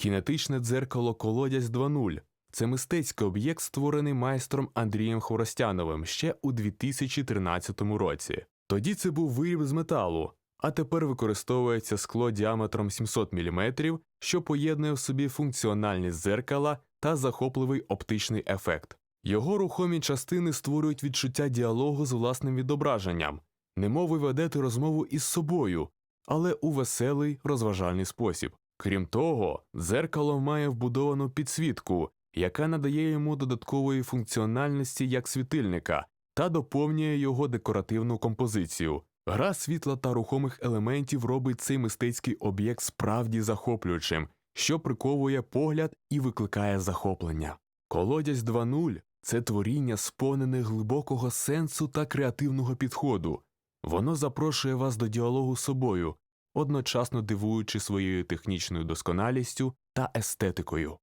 Кінетичне дзеркало Колодязь 2.0 це мистецький об'єкт, створений майстром Андрієм Хворостяновим ще у 2013 році. Тоді це був виріб з металу, а тепер використовується скло діаметром 700 мм, що поєднує в собі функціональність дзеркала та захопливий оптичний ефект. Його рухомі частини створюють відчуття діалогу з власним відображенням, немов ви ведете розмову із собою, але у веселий розважальний спосіб. Крім того, дзеркало має вбудовану підсвітку, яка надає йому додаткової функціональності як світильника та доповнює його декоративну композицію. Гра світла та рухомих елементів робить цей мистецький об'єкт справді захоплюючим, що приковує погляд і викликає захоплення. Колодязь 2.0 це творіння, сповнене глибокого сенсу та креативного підходу. Воно запрошує вас до діалогу з собою, одночасно дивуючи своєю технічною досконалістю та естетикою.